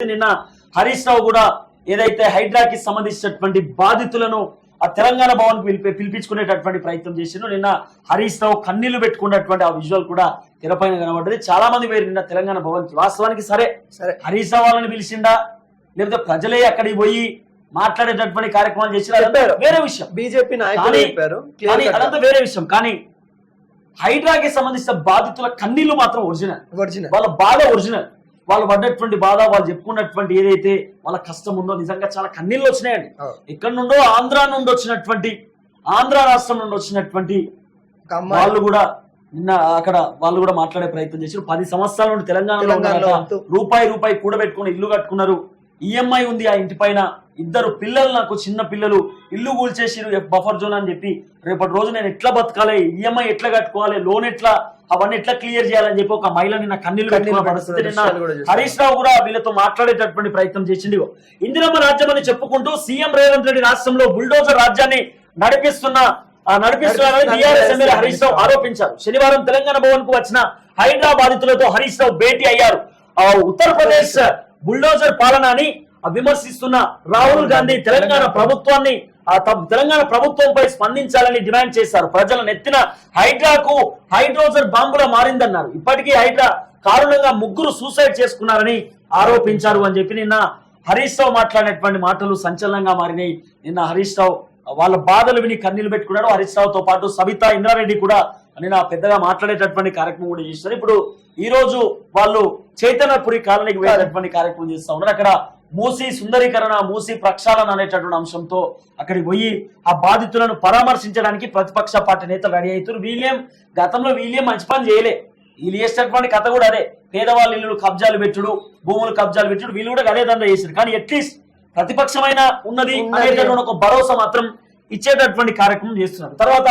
నిన్న హరీష్ రావు కూడా ఏదైతే హైడ్రాకి సంబంధించినటువంటి బాధితులను ఆ తెలంగాణ భవన్ పిలిపి పిలిపించుకునేటటువంటి ప్రయత్నం చేసిండు నిన్న హరీష్ రావు కన్నీళ్ళు పెట్టుకున్నటువంటి ఆ విజువల్ కూడా తెరపైన కనబడ్డది. చాలా మంది వేరు నిన్న తెలంగాణ భవన్కి. వాస్తవానికి సరే సరే. హరీష్ రావు వాళ్ళని పిలిచిండా లేకపోతే ప్రజలే అక్కడికి పోయి మాట్లాడేటటువంటి కార్యక్రమాలు చేసినా. వేరే విషయం. బీజేపీ అదంతా వేరే విషయం. కానీ హైడ్రాకి సంబంధించిన బాధితుల కన్నీళ్ళు మాత్రం ఒరిజినల్. ఒరిజినల్. వాళ్ళ బాధ ఒరిజినల్. వాళ్ళు పడ్డటువంటి బాధ వాళ్ళు చెప్పుకున్నటువంటి ఏదైతే వాళ్ళ కష్టం ఉందో నిజంగా చాలా కన్నీళ్ళు వచ్చినాయండి. ఇక్కడ నుండో ఆంధ్ర నుండి వచ్చినటువంటి ఆంధ్ర రాష్ట్రం నుండి వచ్చినటువంటి వాళ్ళు కూడా నిన్న అక్కడ వాళ్ళు కూడా మాట్లాడే ప్రయత్నం చేశారు. పది సంవత్సరాల నుండి తెలంగాణలో. రూపాయి రూపాయి కూడబెట్టుకుని ఇల్లు కట్టుకున్నారు. ఈఎంఐ ఉంది ఆ ఇంటి పైన. ఇద్దరు పిల్లలు నాకు చిన్న పిల్లలు. ఇల్లు కూల్చేసిరు బఫర్ జోన్ అని చెప్పి. రేపటి రోజు నేను ఎట్లా బతకాలి? ఈఎంఐ ఎట్లా కట్టుకోవాలి? లోన్ ఎట్లా అవన్నీ ఎట్లా క్లియర్ చేయాలని చెప్పి ఒక మహిళ నిన్న కన్నీళ్ళు కన్నీళ్ళు పెట్టుకున్న పరిస్థితి నిన్న. హరీష్ రావు కూడా వీళ్ళతో మాట్లాడేటటువంటి ప్రయత్నం చేసింది ఇందిరమ్మ రాజ్యం అని చెప్పుకుంటూ సీఎం రేవంత్ రెడ్డి రాష్ట్రంలో బుల్డోజర్ రాజ్యాన్ని నడిపిస్తున్న నడిపిస్తున్నారని నడిపిస్తున్న టీఆర్ఎస్ ఎమ్మెల్యే హరీష్ రావు ఆరోపించారు. శనివారం తెలంగాణ భవన్కు వచ్చిన హైదరాబాదితులతో హరీష్ రావు భేటీ అయ్యారు. ఆ ఉత్తరప్రదేశ్ బుల్డోజర్ పాలనని విమర్శిస్తున్న రాహుల్ గాంధీ తెలంగాణ ప్రభుత్వాన్ని తెలంగాణ ప్రభుత్వంపై స్పందించాలని డిమాండ్ చేశారు. ప్రజల నెత్తిన హైడ్రాకు హైడ్రోజన్ బాంబులా మారిందన్నారు. ఇప్పటికీ హైడ్రా కారణంగా ముగ్గురు సూసైడ్ చేసుకున్నారని ఆరోపించారు అని చెప్పి నిన్న హరీష్ రావు మాట్లాడినటువంటి మాటలు సంచలనంగా మారినాయి. నిన్న హరీష్ రావు వాళ్ళ బాధలు విని కన్నీళ్ళు పెట్టుకున్నాడు. హరీష్ రావుతో పాటు సబితా ఇంద్రారెడ్డి కూడా నిన్న పెద్దగా మాట్లాడేటటువంటి కార్యక్రమం కూడా చేస్తారు. ఇప్పుడు ఈ రోజు వాళ్ళు చైతన్యపురి కాలనీకి వెళ్ళేటటువంటి కార్యక్రమం చేస్తా ఉన్నారు. అక్కడ మూసి సుందరీకరణ మూసి ప్రక్షాళన అనేటటువంటి అంశంతో అక్కడికి పోయి ఆ బాధితులను పరామర్శించడానికి ప్రతిపక్ష పార్టీ నేతలు రెడీ అవుతారు వీళ్ళేం గతంలో వీళ్ళేం మంచి పని చేయలే. వీళ్ళు చేసేటటువంటి కథ కూడా అదే. పేదవాళ్ళ ఇల్లు కబ్జాలు పెట్టుడు భూములు కబ్జాలు పెట్టుడు వీళ్ళు కూడా అదే దందా చేశారు కానీ అట్లీస్ట్ ప్రతిపక్షమైన ఉన్నది. అనేటటువంటి ఒక భరోసా మాత్రం ఇచ్చేటటువంటి కార్యక్రమం చేస్తున్నారు. తర్వాత